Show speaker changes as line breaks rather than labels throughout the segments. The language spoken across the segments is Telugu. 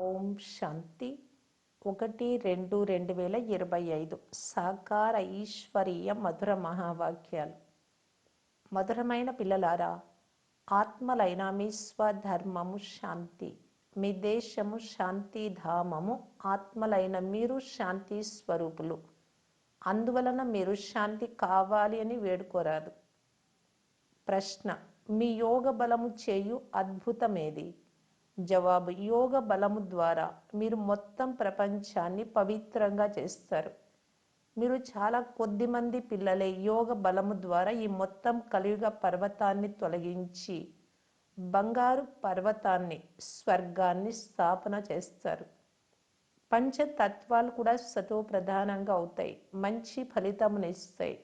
ఓం శాంతి. ఒకటి రెండు రెండు వేల ఇరవై ఐదు. సాకార ఈశ్వరీయ మధుర మహావాక్యాలు. మధురమైన పిల్లలారా ఆత్మలైన మీ స్వధర్మము శాంతి. మీ దేశము శాంతి ధామము ఆత్మలైన మీరు శాంతి స్వరూపులు. అందువలన మీరు శాంతి కావాలి అని వేడుకోరాదు. ప్రశ్న మీ యోగ బలము చేయు అద్భుతమేది? జవాబు. యోగ బలము ద్వారా మీరు మొత్తం ప్రపంచాన్ని పవిత్రంగా చేస్తారు. మీరు చాలా కొద్ది మంది పిల్లలే యోగ బలము ద్వారా ఈ మొత్తం కలియుగ పర్వతాన్ని తొలగించి బంగారు పర్వతాన్ని స్వర్గాన్ని స్థాపన చేస్తారు. పంచతత్వాలు కూడా సతో ప్రధానంగా అవుతాయి. మంచి ఫలితమునిస్తాయి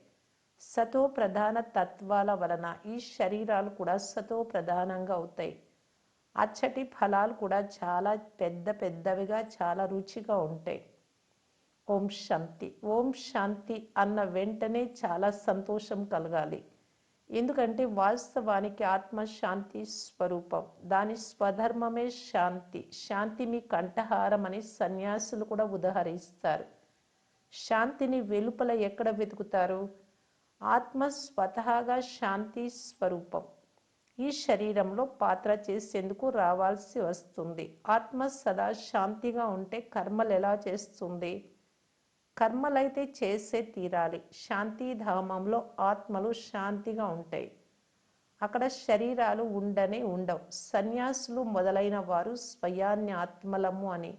సతో ప్రధాన తత్వాల వలన ఈ శరీరాలు కూడా సతో ప్రధానంగా అవుతాయి. అచ్చటి ఫలాలు కూడా చాలా పెద్ద పెద్దవిగా చాలా రుచిగా ఉంటాయి. ఓం శాంతి. ఓం శాంతి అన్న వెంటనే చాలా సంతోషం కలగాలి. ఎందుకంటే వాస్తవానికి ఆత్మ శాంతి స్వరూపం. దాని స్వధర్మమే శాంతి. శాంతి మీ కంఠహారం అని సన్యాసులు కూడా ఉదహరిస్తారు. శాంతిని వెలుపల ఎక్కడ వెతుకుతారు? ఆత్మ స్వతహాగా శాంతి స్వరూపం. ఈ శరీరంలో పాత్ర చేసేందుకు రావాల్సి వస్తుంది. ఆత్మ సదా శాంతిగా ఉంటే కర్మలు ఎలా చేస్తుంది? కర్మలైతే చేసే తీరాలి. శాంతిధామంలో ఆత్మలు శాంతిగా ఉంటాయి. అక్కడ శరీరాలు ఉండనే ఉండవు. సన్యాసులు మొదలైన వారు స్వయాన్ని ఆత్మలము అని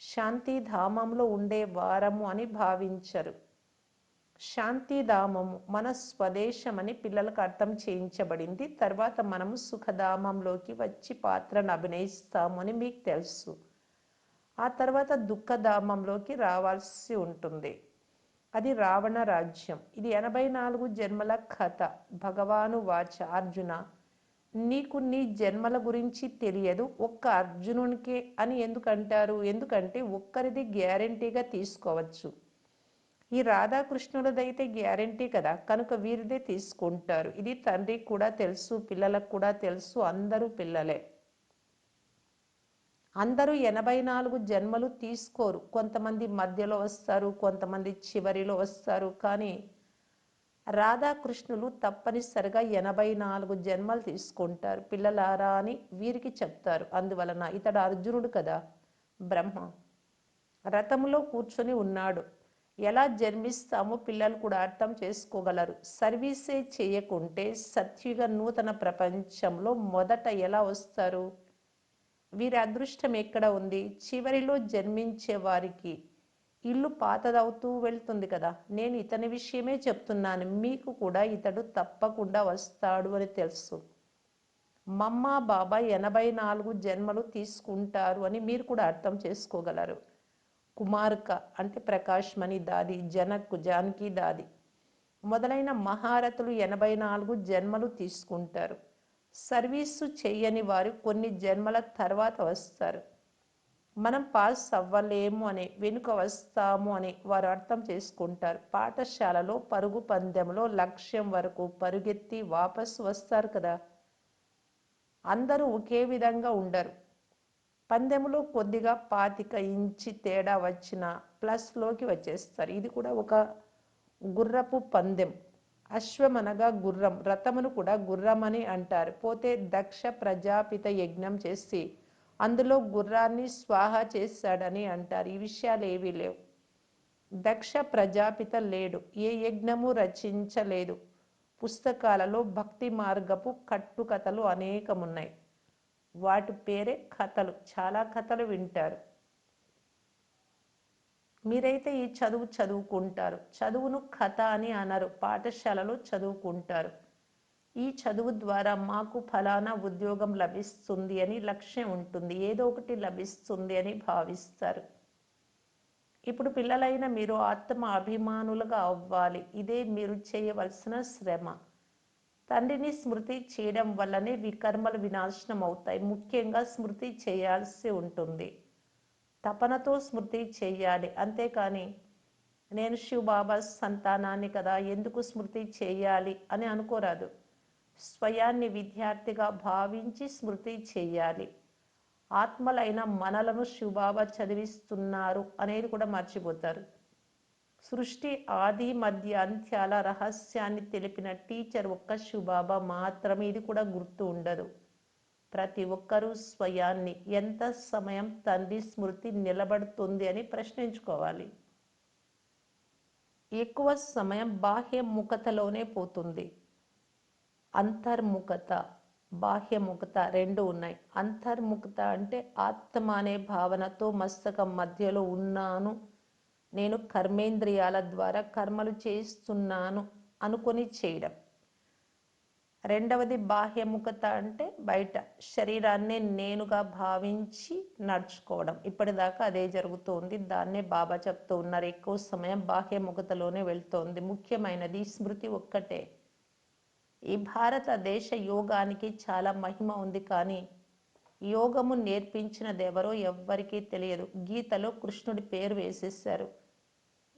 శాంతిధామంలో ఉండే వారము అని భావించరు. శాంతిధామము మన స్వదేశమని పిల్లలకు అర్థం చేయించబడింది. తర్వాత మనము సుఖధామంలోకి వచ్చి పాత్రను అభినయిస్తాము అని మీకు తెలుసు. ఆ తర్వాత దుఃఖధామంలోకి రావాల్సి ఉంటుంది. అది రావణ రాజ్యం. ఇది ఎనభై నాలుగు జన్మల కథ. భగవాను వాచ అర్జున. నీకు నీ జన్మల గురించి తెలియదు. ఒక్క అర్జునునికే అని ఎందుకంటారు? ఎందుకంటే ఒక్కరిది గ్యారంటీగా తీసుకోవచ్చు. ఈ రాధాకృష్ణులదైతే గ్యారంటీ కదా. కనుక వీరిదే తీసుకుంటారు. ఇది తండ్రికి కూడా తెలుసు పిల్లలకు కూడా తెలుసు అందరూ పిల్లలే. అందరూ ఎనభై నాలుగు జన్మలు తీసుకోరు. కొంతమంది మధ్యలో వస్తారు కొంతమంది చివరిలో వస్తారు. కానీ రాధాకృష్ణులు తప్పనిసరిగా ఎనభై నాలుగు జన్మలు తీసుకుంటారు. పిల్లలారా అని వీరికి చెప్తారు. అందువలన ఇతడు అర్జునుడు కదా బ్రహ్మ. రథంలో కూర్చొని ఉన్నాడు. ఎలా జన్మిస్తామో పిల్లలు కూడా అర్థం చేసుకోగలరు. సర్వీసే చేయకుంటే సత్యుగ నూతన ప్రపంచంలో మొదట ఎలా వస్తారు? వీరి అదృష్టం ఎక్కడ ఉంది? చివరిలో జన్మించే వారికి ఇల్లు పాతదవుతూ వెళ్తుంది కదా. నేను ఇతని విషయమే చెప్తున్నాను. మీకు కూడా ఇతడు తప్పకుండా వస్తాడు అని తెలుసు. మమ్మ బాబా ఎనభై నాలుగు జన్మలు తీసుకుంటారు అని మీరు కూడా అర్థం చేసుకోగలరు. కుమార్క అంటే ప్రకాశ్మణి దాది జనక్కు జానకి దాది. మొదలైన మహారథులు ఎనభై నాలుగు జన్మలు తీసుకుంటారు. సర్వీసు చేయని వారు కొన్ని జన్మల తర్వాత వస్తారు. మనం పాస్ అవ్వలేము అని వెనుక వస్తాము అని వారు అర్థం చేసుకుంటారు. పాఠశాలలో పరుగు పందెంలో లక్ష్యం వరకు పరుగెత్తి వాపసు వస్తారు కదా. అందరూ ఒకే విధంగా ఉండరు. పందెంలో కొద్దిగా పాతిక ఇంచి తేడా వచ్చిన ప్లస్లోకి వచ్చేస్తారు. ఇది కూడా ఒక గుర్రపు పందెం. అశ్వమనగా గుర్రం. రథమును కూడా గుర్రం అని అంటారు. పోతే దక్ష ప్రజాపిత యజ్ఞం చేసి అందులో గుర్రాన్ని స్వాహ చేశాడని అంటారు. ఈ విషయాలు ఏవీ లేవు. దక్ష ప్రజాపిత లేడు. ఏ యజ్ఞము రచించలేదు. పుస్తకాలలో భక్తి మార్గపు కట్టుకథలు అనేకమున్నాయి. వాటి పేరే కథలు. చాలా కథలు వింటారు. మీరైతే ఈ చదువు చదువుకుంటారు. చదువును కథ అని అనరు. పాఠశాలలో చదువుకుంటారు. ఈ చదువు ద్వారా మాకు ఫలానా ఉద్యోగం లభిస్తుంది అని లక్ష్యం ఉంటుంది. ఏదో ఒకటి లభిస్తుంది అని భావిస్తారు. ఇప్పుడు పిల్లలైన మీరు ఆత్మ అభిమానులుగా అవ్వాలి. ఇదే మీరు చేయవలసిన శ్రమ. తండ్రిని స్మృతి చేయడం వల్లనే వికర్మలు వినాశనం అవుతాయి ముఖ్యంగా స్మృతి చేయాల్సి ఉంటుంది. తపనతో స్మృతి చేయాలి. అంతేకాని నేను శివబాబా సంతానాన్ని కదా ఎందుకు స్మృతి చేయాలి అని అనుకోరాదు. స్వయాన్ని విద్యార్థిగా భావించి స్మృతి చేయాలి. ఆత్మలైన మనలను శివబాబా చదివిస్తున్నారు అనేది కూడా మర్చిపోతారు. సృష్టి ఆది మధ్య అంత్యాల రహస్యాన్ని తెలిపిన టీచర్ ఒక్క శివబాబా మాత్రమే. ఇది కూడా గుర్తు ఉండదు. ప్రతి ఒక్కరూ స్వయాన్ని ఎంత సమయం తండ్రి స్మృతి నిలబడుతుంది అని ప్రశ్నించుకోవాలి. ఎక్కువ సమయం బాహ్యముఖతలోనే పోతుంది. అంతర్ముఖత బాహ్యముఖత రెండు ఉన్నాయి. అంతర్ముఖత అంటే ఆత్మ అనే భావనతో మస్తకం మధ్యలో ఉన్నాను నేను కర్మేంద్రియాల ద్వారా కర్మలు చేస్తున్నాను అనుకొని చేయడం. రెండవది బాహ్యముఖత అంటే బయట శరీరాన్నే నేనుగా భావించి నడుచుకోవడం. ఇప్పటిదాకా అదే జరుగుతోంది. దాన్నే బాబా చెప్తూ ఉన్నారు. ఎక్కువ సమయం బాహ్యముఖతలోనే వెళ్తోంది. ముఖ్యమైనది స్మృతి ఒక్కటే. ఈ భారతదేశ యోగానికి చాలా మహిమ ఉంది కానీ యోగము నేర్పించినదెవరో ఎవ్వరికీ తెలియదు. గీతలో కృష్ణుడి పేరు వేసేసారు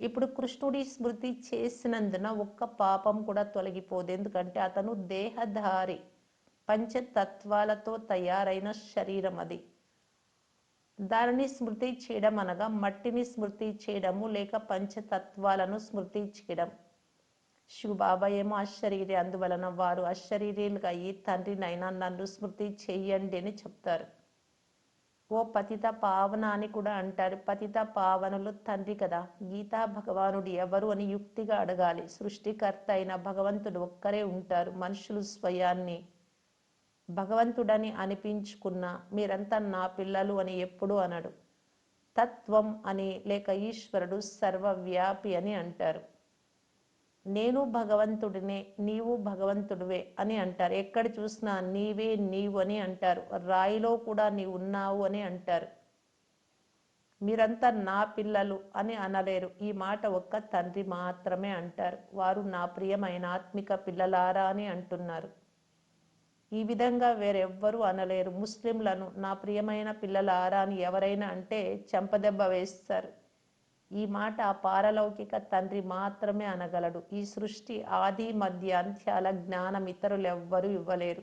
ఇప్పుడు కృష్ణుడి స్మృతి చేసినందున ఒక్క పాపం కూడా తొలగిపోదు. ఎందుకంటే అతను దేహధారి పంచతత్వాలతో తయారైన శరీరం అది దానిని స్మృతి చేయడం అనగా మట్టిని స్మృతి చేయడము లేక పంచతత్వాలను స్మృతి చేయడం. శివబాబా ఏమో అశరీరి అందువలన వారు అశరీరీలుగా అయ్యి తండ్రినైనా నన్ను స్మృతి చెయ్యండి అని చెప్తారు. ఓ పతిత పావన అని కూడా అంటారు. పతిత పావనులు తండ్రి కదా. గీతా భగవానుడు ఎవరు అని యుక్తిగా అడగాలి. సృష్టికర్త అయిన భగవంతుడు ఒక్కరే ఉంటారు. మనుషులు స్వయాన్ని భగవంతుడని అనిపించుకున్న మీరంతా నా పిల్లలు అని ఎప్పుడు అనడు. తత్వం అని లేక ఈశ్వరుడు సర్వవ్యాపి అని అంటారు. నేను భగవంతుడినే నీవు భగవంతుడివే అని అంటారు. ఎక్కడ చూసినా నీవే నీవు అని అంటారు. రాయిలో కూడా నీవు ఉన్నావు అని అంటారు. మీరంతా నా పిల్లలు అని అనలేరు. ఈ మాట ఒక్క తండ్రి మాత్రమే అంటారు. వారు నా ప్రియమైన ఆత్మిక పిల్లలారా అని అంటున్నారు. ఈ విధంగా వేరెవ్వరూ అనలేరు. ముస్లింలను నా ప్రియమైన పిల్లలారా అని ఎవరైనా అంటే చెంపదెబ్బ వేస్తారు. ఈ మాట పారలౌకిక తండ్రి మాత్రమే అనగలడు. ఈ సృష్టి ఆది మధ్య అంత్యాల జ్ఞానం ఇతరులెవ్వరూ ఇవ్వలేరు.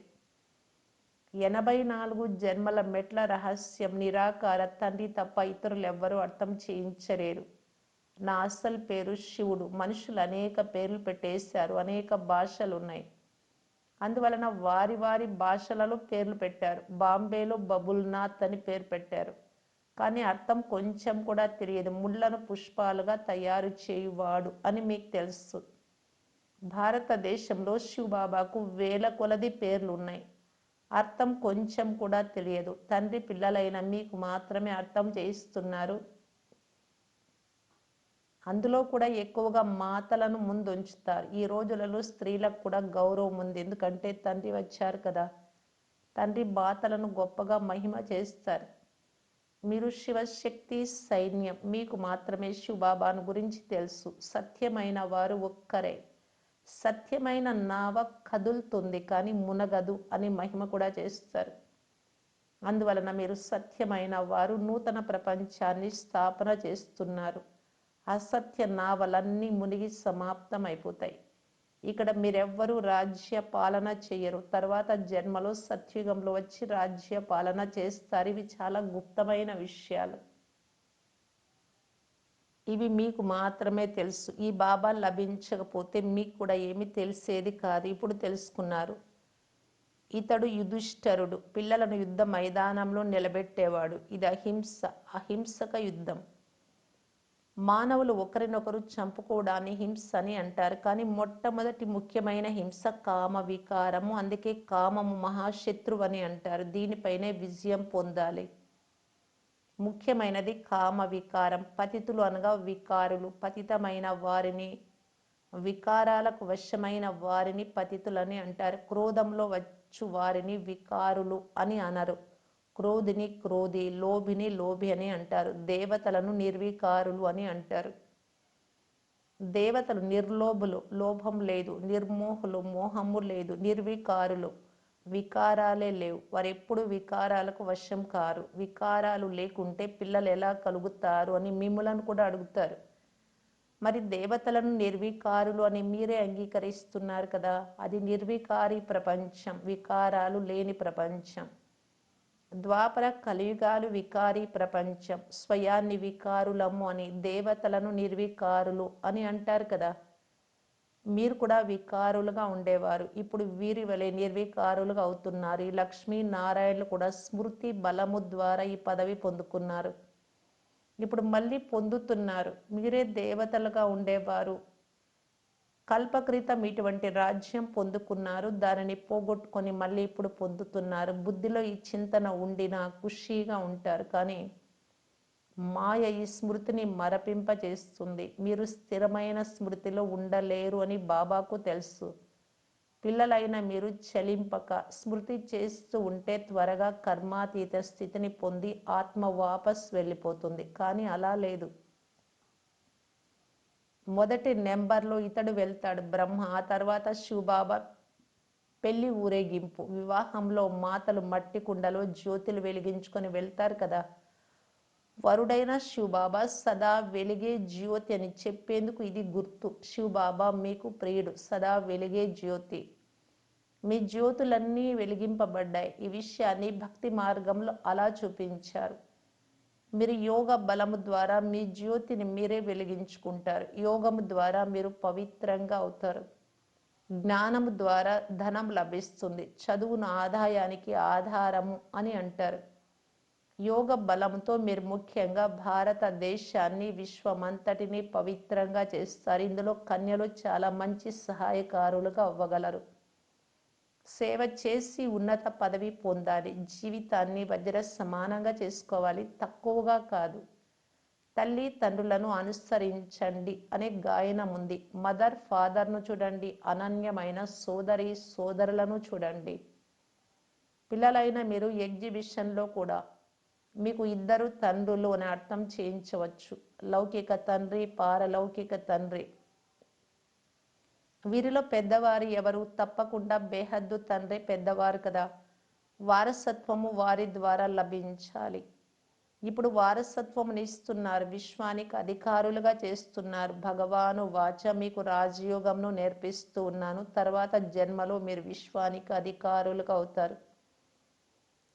ఎనభై నాలుగు జన్మల మెట్ల రహస్యం నిరాకార తండ్రి తప్ప ఇతరులెవ్వరూ అర్థం చేయించలేరు. నా అసలు పేరు శివుడు. మనుషులు అనేక పేర్లు పెట్టేశారు. అనేక భాషలు ఉన్నాయి అందువలన వారి వారి భాషలలో పేర్లు పెట్టారు. బాంబేలో బబుల్నాథ్ అని పేరు పెట్టారు. కానీ అర్థం కొంచెం కూడా తెలియదు. ముళ్ళను పుష్పాలుగా తయారు చేయువాడు అని మీకు తెలుసు. భారతదేశంలో శివబాబాకు వేల కొలది పేర్లు ఉన్నాయి అర్థం కొంచెం కూడా తెలియదు. తండ్రి పిల్లలైన మీకు మాత్రమే అర్థం చేయిస్తున్నారు. అందులో కూడా ఎక్కువగా మాతలను ముందు ఉంచుతారు ఈ రోజులలో స్త్రీలకు కూడా గౌరవం ఉంది. ఎందుకంటే తండ్రి వచ్చారు కదా. తండ్రి బాతలను గొప్పగా మహిమ చేస్తారు. మీరు శివశక్తి సైన్యం మీకు మాత్రమే శివబాబాను గురించి తెలుసు. సత్యమైన వారు ఒక్కరే. సత్యమైన నావ కదులుతుంది కానీ మునగదు అని మహిమ కూడా చేస్తారు. అందువలన మీరు సత్యమైన వారు నూతన ప్రపంచాన్ని స్థాపన చేస్తున్నారు. అసత్య నావలన్నీ మునిగి సమాప్తం అయిపోతాయి ఇక్కడ మీరెవ్వరూ రాజ్య పాలన చేయరు తర్వాత జన్మలో సత్యుగంలో వచ్చి రాజ్య పాలన చేస్తారు. ఇవి చాలా గుప్తమైన విషయాలు. ఇవి మీకు మాత్రమే తెలుసు. ఈ బాబా లభించకపోతే మీకు కూడా ఏమి తెలిసేది కాదు. ఇప్పుడు తెలుసుకున్నారు. ఇతడు యుధిష్ఠరుడు. పిల్లలను యుద్ధ మైదానంలో నిలబెట్టేవాడు. ఇది అహింస అహింసక యుద్ధం. మానవులు ఒకరినొకరు చంపుకోవడాన్ని హింస అని అంటారు. కానీ మొట్టమొదటి ముఖ్యమైన హింస కామ వికారము అందుకే కామము మహాశత్రువు అని అంటారు. దీనిపైనే విజయం పొందాలి. ముఖ్యమైనది కామ వికారం. పతితులు అనగా వికారులు. పతితమైన వారిని వికారాలకు వశమైన వారిని పతితులని అంటారు. క్రోధంలో వచ్చు వారిని వికారులు అని అనరు. క్రోధిని క్రోధి లోభిని లోభి అని అంటారు. దేవతలను నిర్వికారులు అని అంటారు. దేవతలు నిర్లోభులు లోభం లేదు నిర్మోహులు మోహము లేదు నిర్వికారులు. వికారాలే లేవు. వారు ఎప్పుడు వికారాలకు వశం కారు. వికారాలు లేకుంటే పిల్లలు ఎలా కలుగుతారు అని మిమ్మలను కూడా అడుగుతారు. మరి దేవతలను నిర్వికారులు అని మీరే అంగీకరిస్తున్నారు కదా? అది నిర్వికారి ప్రపంచం. వికారాలు లేని ప్రపంచం. ద్వాపర కలియుగాలు వికారి ప్రపంచం. స్వయాన్ని వికారులము అని దేవతలను నిర్వికారులు అని అంటారు కదా. మీరు కూడా వికారులుగా ఉండేవారు. ఇప్పుడు వీరి వలె నిర్వికారులుగా అవుతున్నారు. ఈ లక్ష్మీ నారాయణలు కూడా స్మృతి బలము ద్వారా ఈ పదవి పొందుకున్నారు. ఇప్పుడు మళ్ళీ పొందుతున్నారు. మీరే దేవతలుగా ఉండేవారు. కల్పక్రితం ఇటువంటి రాజ్యం పొందుకున్నారు. దానిని పోగొట్టుకొని మళ్ళీ ఇప్పుడు పొందుతున్నారు. బుద్ధిలో ఈ చింతన ఉండినా ఖుషీగా ఉంటారు. కానీ మాయ ఈ స్మృతిని మరపింపచేస్తుంది మీరు స్థిరమైన స్మృతిలో ఉండలేరు అని బాబాకు తెలుసు. పిల్లలైన మీరు చలింపక స్మృతి చేస్తూ ఉంటే త్వరగా కర్మాతీత స్థితిని పొంది ఆత్మ వాపస్ వెళ్ళిపోతుంది. కానీ అలా లేదు. మొదటి నెంబర్లో ఇతడు వెళ్తాడు బ్రహ్మ. ఆ తర్వాత శివబాబా పెళ్ళి ఊరేగింపు. వివాహంలో మాతలు మట్టి కుండలో జ్యోతులు వెలిగించుకొని వెళ్తారు కదా. వరుడైన శివబాబా సదా వెలిగే జ్యోతి అని చెప్పేందుకు ఇది గుర్తు. శివబాబా మీకు ప్రియుడు సదా వెలిగే జ్యోతి. మీ జ్యోతులన్నీ వెలిగింపబడ్డాయి. ఈ విషయాన్ని భక్తి మార్గంలో అలా చూపించారు. మీరు యోగ బలము ద్వారా మీ జ్యోతిని మీరే వెలిగించుకుంటారు. యోగము ద్వారా మీరు పవిత్రంగా అవుతారు. జ్ఞానము ద్వారా ధనం లభిస్తుంది. చదువును ఆదాయానికి ఆధారము అని అంటారు. యోగ బలంతో మీరు ముఖ్యంగా భారతదేశాన్ని విశ్వమంతటిని పవిత్రంగా చేస్తారు. ఇందులో కన్యలు చాలా మంచి సహాయకారులుగా అవ్వగలరు. సేవ చేసి ఉన్నత పదవి పొందాలి. జీవితాన్ని వజ్ర సమానంగా చేసుకోవాలి. తక్కువగా కాదు. తల్లి తండ్రులను అనుసరించండి అనే గాయనం ఉంది. మదర్ ఫాదర్ను చూడండి. అనన్యమైన సోదరి సోదరులను చూడండి. పిల్లలైన మీరు ఎగ్జిబిషన్లో కూడా మీకు ఇద్దరు తండ్రులు అని అర్థం చేయించవచ్చు. లౌకిక తండ్రి పారలౌకిక తండ్రి. వీరిలో పెద్దవారు ఎవరు? తప్పకుండా బేహద్దు తండ్రి పెద్దవారు కదా. వారసత్వము వారి ద్వారా లభించాలి. ఇప్పుడు వారసత్వం ఇస్తున్నారు విశ్వానికి అధికారులుగా చేస్తున్నారు. భగవాను వాచ మీకు రాజయోగంను నేర్పిస్తూ ఉన్నాను. తర్వాత జన్మలో మీరు విశ్వానికి అధికారులుగా అవుతారు.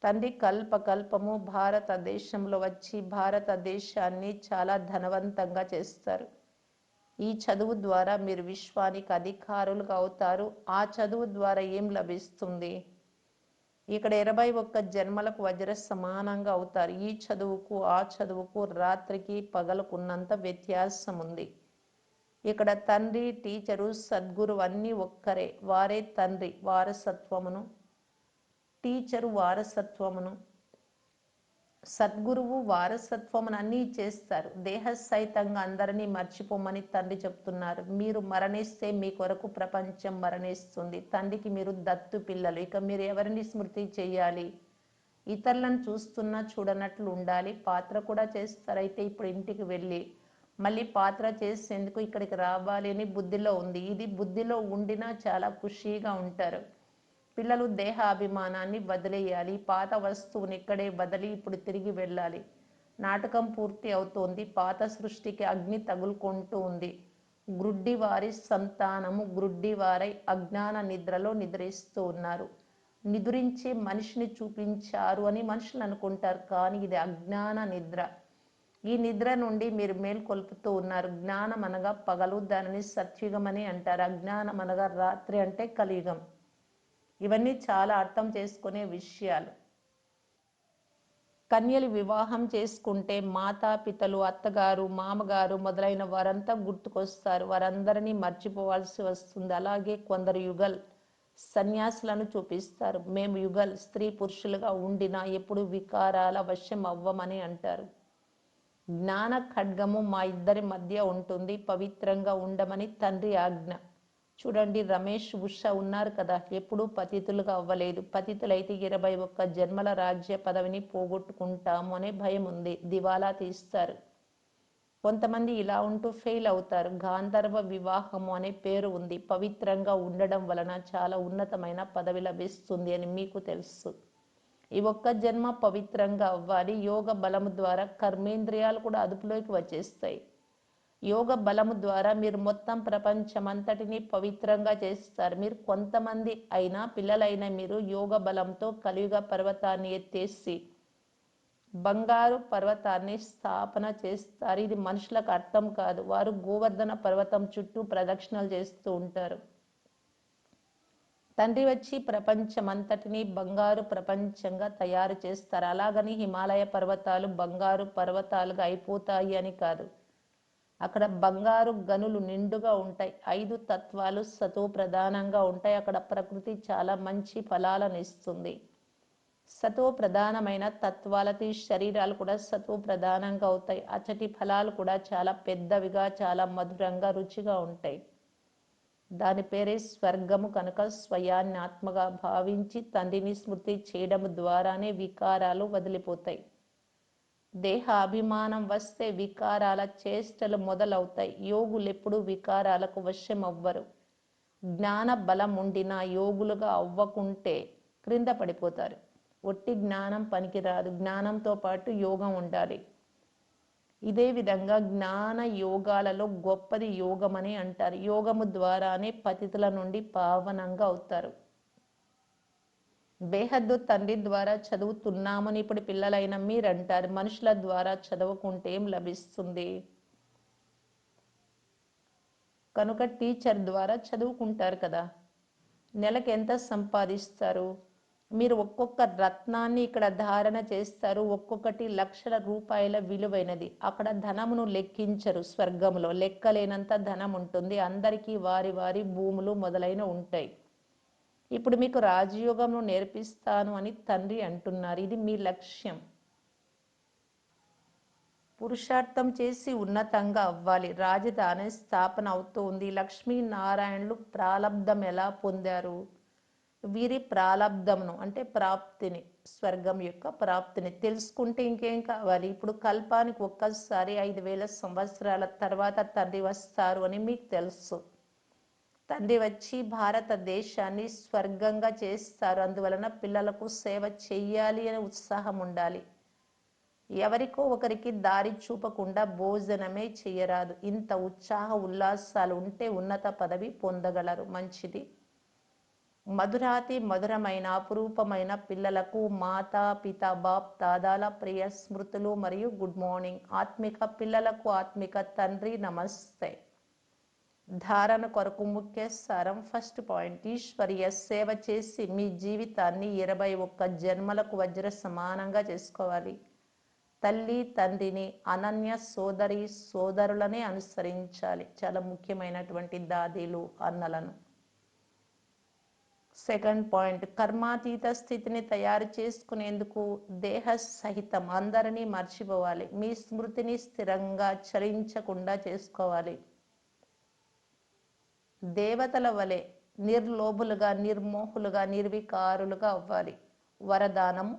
తండ్రి కల్పకల్పము భారతదేశంలో వచ్చి భారతదేశాన్ని చాలా ధనవంతంగా చేస్తారు. ఈ చదువు ద్వారా మీరు విశ్వానికి అధికారులుగా అవుతారు. ఆ చదువు ద్వారా ఏం లభిస్తుంది? ఇక్కడ ఇరవై ఒక్క జన్మలకు వజ్ర సమానంగా అవుతారు. ఈ చదువుకు ఆ చదువుకు రాత్రికి పగలకున్నంత వ్యత్యాసం ఉంది. ఇక్కడ తండ్రి టీచరు సద్గురు అన్నీ ఒక్కరే. వారే తండ్రి వారసత్వమును. టీచరు వారసత్వమును. సద్గురువు వారసత్వం అన్నీ చేస్తారు. దేహ సహితంగా అందరినీ మర్చిపోమని తండ్రి చెప్తున్నారు. మీరు మరణిస్తే మీ కొరకు ప్రపంచం మరణిస్తుంది. తండ్రికి మీరు దత్తు పిల్లలు. ఇక మీరు ఎవరిని స్మృతి చేయాలి? ఇతరులను చూస్తున్నా చూడనట్లు ఉండాలి. పాత్ర కూడా చేస్తారు. అయితే ఇప్పుడు ఇంటికి వెళ్ళి మళ్ళీ పాత్ర చేసేందుకు ఇక్కడికి రావాలి అని బుద్ధిలో ఉంది. ఇది బుద్ధిలో ఉండినా చాలా ఖుషీగా ఉంటారు. పిల్లలు దేహ అభిమానాన్ని వదిలేయాలి. పాత వస్తువుని ఇక్కడే వదిలి ఇప్పుడు తిరిగి వెళ్ళాలి. నాటకం పూర్తి అవుతోంది. పాత సృష్టికి అగ్ని తగులుకుంటూ ఉంది గ్రుడ్డివారి సంతానము గ్రుడ్డివారై అజ్ఞాన నిద్రలో నిద్రిస్తూ ఉన్నారు. నిద్రించి మనిషిని చూపించారు అని మనుషులు అనుకుంటారు కానీ ఇది అజ్ఞాన నిద్ర. ఈ నిద్ర నుండి మీరు మేల్కొల్పుతూ ఉన్నారు. జ్ఞానం అనగా పగలు దానిని సత్యుగం అని అంటారు. అజ్ఞానం అనగా రాత్రి అంటే కలియుగం. ఇవన్నీ చాలా అర్థం చేసుకునే విషయాలు. కన్యలు వివాహం చేసుకుంటే మాతాపితలు అత్తగారు మామగారు మొదలైన వారంతా గుర్తుకొస్తారు. వారందరినీ మర్చిపోవాల్సి వస్తుంది. అలాగే కొందరు యుగల్ సన్యాసులను చూపిస్తారు. మేము యుగల్ స్త్రీ పురుషులుగా ఉండినా ఎప్పుడు వికారాల వశం అవ్వమని అంటారు. జ్ఞాన ఖడ్గము మా ఇద్దరి మధ్య ఉంటుంది. పవిత్రంగా ఉండమని తండ్రి ఆజ్ఞ. చూడండి రమేష్ ఉష ఉన్నారు కదా. ఎప్పుడూ పతితులుగా అవ్వలేదు. పతితులైతే ఇరవై ఒక్క జన్మల రాజ్య పదవిని పోగొట్టుకుంటాము అనే భయం ఉంది. దివాలా తీస్తారు. కొంతమంది ఇలా ఉంటూ ఫెయిల్ అవుతారు. గాంధర్వ వివాహము అనే పేరు ఉంది. పవిత్రంగా ఉండడం వలన చాలా ఉన్నతమైన పదవి లభిస్తుంది అని మీకు తెలుసు. ఈ ఒక్క జన్మ పవిత్రంగా అవ్వాలి. యోగ బలము ద్వారా కర్మేంద్రియాలు కూడా అదుపులోకి వచ్చేస్తాయి. యోగ బలము ద్వారా మీరు మొత్తం ప్రపంచమంతటిని పవిత్రంగా చేస్తారు. మీరు కొంతమంది అయినా పిల్లలైన మీరు యోగ బలంతో కలియుగ పర్వతాన్ని ఎత్తేసి బంగారు పర్వతాన్ని స్థాపన చేస్తారు. ఇది మనుషులకు అర్థం కాదు. వారు గోవర్ధన పర్వతం చుట్టూ ప్రదక్షిణలు చేస్తూ ఉంటారు. తండ్రి వచ్చి ప్రపంచమంతటిని బంగారు ప్రపంచంగా తయారు చేస్తారు. అలాగని హిమాలయ పర్వతాలు బంగారు పర్వతాలుగా అయిపోతాయి అని కాదు. అక్కడ బంగారు గనులు నిండుగా ఉంటాయి. ఐదు తత్వాలు సతో ప్రధానంగా ఉంటాయి. అక్కడ ప్రకృతి చాలా మంచి ఫలాలను ఇస్తుంది. సతో ప్రధానమైన తత్వాలతో శరీరాలు కూడా సతో ప్రధానంగా అవుతాయి. అచ్చటి ఫలాలు కూడా చాలా పెద్దవిగా చాలా మధురంగా రుచిగా ఉంటాయి. దాని పేరే స్వర్గము కనుక స్వయాన్ని ఆత్మగా భావించి తండ్రిని స్మృతి చేయడం ద్వారానే వికారాలు వదిలిపోతాయి. దేహ అభిమానం వస్తే వికారాల చేష్టలు మొదలవుతాయి. యోగులెప్పుడు వికారాలకు వశం అవ్వరు జ్ఞాన బలం ఉండినా యోగులుగా అవ్వకుంటే క్రింద పడిపోతారు. ఒట్టి జ్ఞానం పనికిరాదు. జ్ఞానంతో పాటు యోగం ఉండాలి. ఇదే విధంగా జ్ఞాన యోగాలలో గొప్పది యోగమని అంటారు. యోగము ద్వారానే పతితుల నుండి పావనంగా అవుతారు. బేహద్దు తండ్రి ద్వారా చదువుతున్నామని ఇప్పుడు పిల్లలైన మీరంటారు. మనుషుల ద్వారా చదువుకుంటే ఏం లభిస్తుంది? కనుక టీచర్ ద్వారా చదువుకుంటారు కదా. నెలకు ఎంత సంపాదిస్తారు? మీరు ఒక్కొక్క రత్నాన్ని ఇక్కడ ధారణ చేస్తారు. ఒక్కొక్కటి లక్షల రూపాయల విలువైనది. అక్కడ ధనమును లెక్కించరు స్వర్గంలో లెక్కలేనంత ధనం ఉంటుంది అందరికీ వారి వారి భూములు మొదలైన ఉంటాయి. ఇప్పుడు మీకు రాజయోగంను నేర్పిస్తాను అని తండ్రి అంటున్నారు. ఇది మీ లక్ష్యం. పురుషార్థం చేసి ఉన్నతంగా అవ్వాలి. రాజధాని స్థాపన అవుతోంది. లక్ష్మీనారాయణులు ప్రాలబ్ధం ఎలా పొందారు? వీరి ప్రాలబ్ధమును అంటే ప్రాప్తిని స్వర్గం యొక్క ప్రాప్తిని తెలుసుకుంటే ఇంకేం కావాలి? ఇప్పుడు కల్పానికి ఒక్కసారి ఐదు వేల సంవత్సరాల తర్వాత తండ్రి వస్తారు అని మీకు తెలుసు. తండ్రి వచ్చి భారతదేశాన్ని స్వర్గంగా చేస్తారు. అందువలన పిల్లలకు సేవ చెయ్యాలి అనే ఉత్సాహం ఉండాలి. ఎవరికో ఒకరికి దారి చూపకుండా భోజనమే చేయరాదు. ఇంత ఉత్సాహ ఉల్లాసాలు ఉంటే ఉన్నత పదవి పొందగలరు. మంచిది. మధురాతి మధురమైన అపురూపమైన పిల్లలకు మాతా పిత బాప్ దాదాల ప్రియ స్మృతులు మరియు గుడ్ మార్నింగ్. ఆత్మిక పిల్లలకు ఆత్మిక తండ్రి నమస్తే. ధారణ కొరకు ముఖ్య సారం ఫస్ట్ పాయింట్. ఈశ్వరీయ సేవ చేసి మీ జీవితాన్ని ఇరవై ఒక్క జన్మలకు వజ్ర సమానంగా చేసుకోవాలి. తల్లి తండ్రిని అనన్య సోదరి సోదరులనే అనుసరించాలి. చాలా ముఖ్యమైనటువంటి దాదీలు అన్నలను. సెకండ్ పాయింట్ కర్మాతీత స్థితిని తయారు చేసుకునేందుకు దేహ సహితం అందరినీ మర్చిపోవాలి. మీ స్మృతిని స్థిరంగా చలించకుండా చేసుకోవాలి. దేవతల వలె నిర్లోభులుగా నిర్మోహులుగా నిర్వికారులుగా అవ్వాలి. వరదానము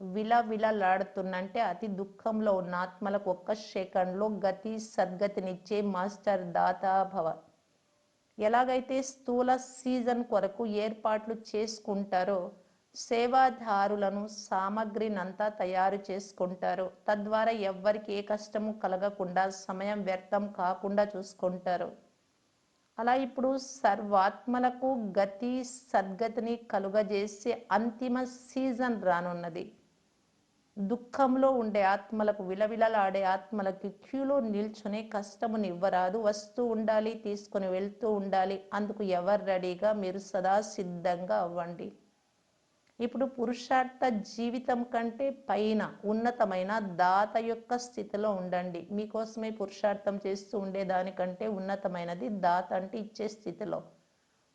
విలవిలలాడుతున్నంటే అతి దుఃఖంలో ఉన్న ఆత్మలకు ఒక్క సెకండ్లో గతి సద్గతినిచ్చే మాస్టర్ దాతాభవ ఎలాగైతే స్థూల సీజన్ కొరకు ఏర్పాట్లు చేసుకుంటారో సేవాదారులను సామగ్రినంతా తయారు చేసుకుంటారు తద్వారా ఎవ్వరికి ఏ కష్టము కలగకుండా సమయం వ్యర్థం కాకుండా చూసుకుంటారు అలా ఇప్పుడు సర్వాత్మలకు గతి సద్గతిని కలుగజేసే అంతిమ సీజన్ రానున్నది. దుఃఖంలో ఉండే ఆత్మలకు విలవిలలాడే ఆత్మలకు క్యూలో నిల్చునే కష్టముని ఇవ్వరాదు వస్తూ ఉండాలి తీసుకుని వెళ్తూ ఉండాలి. అందుకు ఎవరు రెడీగా? మీరు సదా సిద్ధంగా అవ్వండి. ఇప్పుడు పురుషార్థ జీవితం కంటే పైన ఉన్నతమైన దాత యొక్క స్థితిలో ఉండండి. మీకోసమే పురుషార్థం చేస్తూ ఉండేదానికంటే ఉన్నతమైనది దాత అంటే ఇచ్చే స్థితిలో.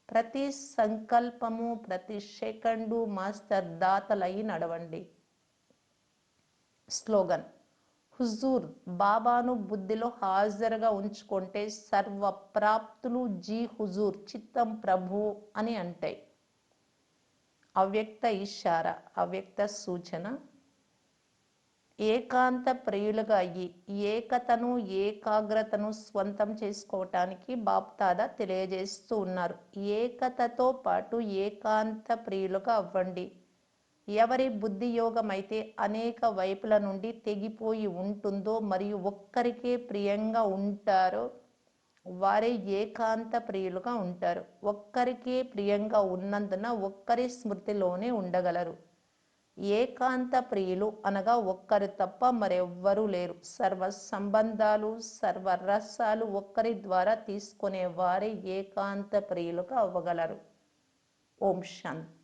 ప్రతి సంకల్పము ప్రతి సెకండు మాస్టర్ దాతలై నడవండి. స్లోగన్. హుజూర్ బాబాను బుద్ధిలో హాజరుగా ఉంచుకుంటే సర్వ ప్రాప్తులు జీ హుజూర్ చిత్తం ప్రభు అని అంటాయి. అవ్యక్త ఇషార అవ్యక్త సూచన. ఏకాంత ప్రియులుగా అయ్యి ఏకతను ఏకాగ్రతను స్వంతం చేసుకోవటానికి బాప్తాద తెలియజేస్తూ ఉన్నారు. ఏకతతో పాటు ఏకాంత ప్రియులుగా అవ్వండి. ఎవరి బుద్ధి అయితే అనేక వైపుల నుండి తెగిపోయి ఉంటుందో మరియు ఒక్కరికే ప్రియంగా ఉంటారో వారే ఏకాంత ప్రియులుగా ఉంటారు. ఒక్కరికే ప్రియంగా ఉన్నందున ఒక్కరి స్మృతిలోనే ఉండగలరు. ఏకాంత ప్రియులు అనగా ఒక్కరు తప్ప మరెవ్వరూ లేరు. సర్వ సంబంధాలు సర్వ రసాలు ఒక్కరి ద్వారా తీసుకునే వారే ఏకాంత ప్రియులుగా అవ్వగలరు. ఓం శాంతి.